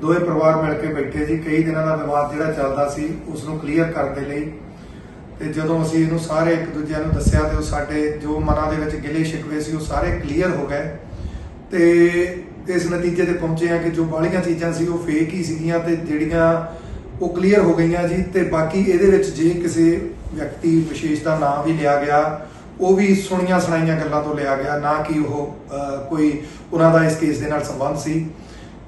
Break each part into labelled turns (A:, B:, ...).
A: ਦੋਵੇਂ ਪਰਿਵਾਰ ਮਿਲ ਕੇ ਬੈਠੇ ਜੀ ਕਈ ਦਿਨਾਂ ਦਾ ਵਿਵਾਦ ਜਿਹੜਾ ਚੱਲਦਾ ਸੀ ਉਸ ਨੂੰ ਕਲੀਅਰ ਕਰਨ ਦੇ ਲਈ। ਤੇ ਜਦੋਂ ਅਸੀਂ ਇਹਨੂੰ ਸਾਰੇ ਇੱਕ ਦੂਜਿਆਂ ਨੂੰ ਦੱਸਿਆ ਤੇ ਉਹ ਸਾਡੇ ਜੋ ਮਨਾਂ ਦੇ ਵਿੱਚ ਗਿਲੇ ਸ਼ਿਕਵੇ ਸੀ, ਉਹ ਸਾਰੇ ਕਲੀਅਰ ਹੋ ਗਏ। ਤੇ ਇਸ ਨਤੀਜੇ ਤੇ ਪਹੁੰਚੇ ਆ ਕਿ ਜੋ ਬਾਹਲੀਆਂ ਚੀਜ਼ਾਂ ਸੀ, ਉਹ ਫੇਕ ਹੀ ਸੀਗੀਆਂ ਤੇ ਜਿਹੜੀਆਂ ਉਹ ਕਲੀਅਰ ਹੋ ਗਈਆਂ ਜੀ। ਤੇ ਬਾਕੀ ਇਹਦੇ ਵਿੱਚ ਜੇ ਕਿਸੇ ਵਿਅਕਤੀ ਵਿਸ਼ੇਸ਼ ਦਾ ਨਾਮ ਵੀ ਲਿਆ ਗਿਆ, ਉਹ ਵੀ ਸੁਣੀਆਂ ਸੁਣਾਈਆਂ ਗੱਲਾਂ ਤੋਂ ਲਿਆ ਗਿਆ, ਨਾ ਕਿ ਉਹ ਕੋਈ ਉਹਨਾਂ ਦਾ ਇਸ ਕੇਸ ਦੇ ਨਾਲ ਸੰਬੰਧ ਸੀ।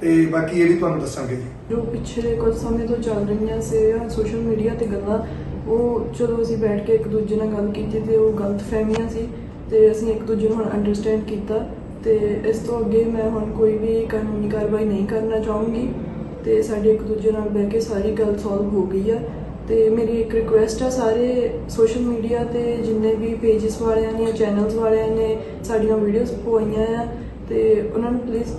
A: ਤੇ ਬਾਕੀ ਇਹ ਵੀ ਤੁਹਾਨੂੰ ਦੱਸਾਂਗੇ ਜੀ।
B: ਜੋ ਪਿਛਲੇ ਕੁਝ ਸਮੇਂ ਤੋਂ ਚੱਲ ਰਹੀਆਂ ਸੀ ਸੋਸ਼ਲ ਮੀਡੀਆ ਤੇ ਗੱਲਾਂ, ਉਹ ਚਲੋ ਅਸੀਂ ਬੈਠ ਕੇ ਇੱਕ ਦੂਜੇ ਨਾਲ ਗੱਲ ਕੀਤੀ ਤੇ ਉਹ ਗਲਤ ਫਹਿਮੀਆਂ ਸੀ ਤੇ ਅਸੀਂ ਇੱਕ ਦੂਜੇ ਨੂੰ ਹੁਣ ਅੰਡਰਸਟੈਂਡ ਕੀਤਾ ਤੇ ਇਸ ਤੋਂ ਅੱਗੇ ਮੈਂ ਹੁਣ ਕੋਈ ਵੀ ਕਾਨੂੰਨੀ ਕਾਰਵਾਈ ਨਹੀਂ ਕਰਨਾ ਚਾਹੂੰਗੀ ਤੇ ਸਾਡੇ ਇੱਕ ਦੂਜੇ ਨਾਲ ਬਹਿ ਕੇ ਸਾਰੀ ਗੱਲ ਸੋਲਵ ਹੋ ਗਈ ਆ। ਤੇ ਮੇਰੀ ਇੱਕ ਰਿਕੁਐਸਟ ਆ ਸਾਰੇ ਸੋਸ਼ਲ ਮੀਡੀਆ ਤੇ ਜਿੰਨੇ ਵੀ ਪੇजेस ਵਾਲਿਆਂ ਨੇ ਚੈਨਲਸ ਵਾਲਿਆਂ ਨੇ ਸਾਡੀਆਂ ਵੀਡੀਓਜ਼ ਪਵਾਈਆਂ ਆ ਤੇ ਉਹਨਾਂ ਨੂੰ ਪਲੀਜ਼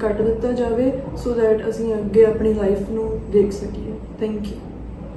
B: ਕੱਟ ਦਿੱਤਾ ਜਾਵੇ ਸੋ ਦੈਟ ਅਸੀਂ ਅੱਗੇ ਆਪਣੀ ਲਾਈਫ ਨੂੰ ਦੇਖ ਸਕੀਏ। Thank you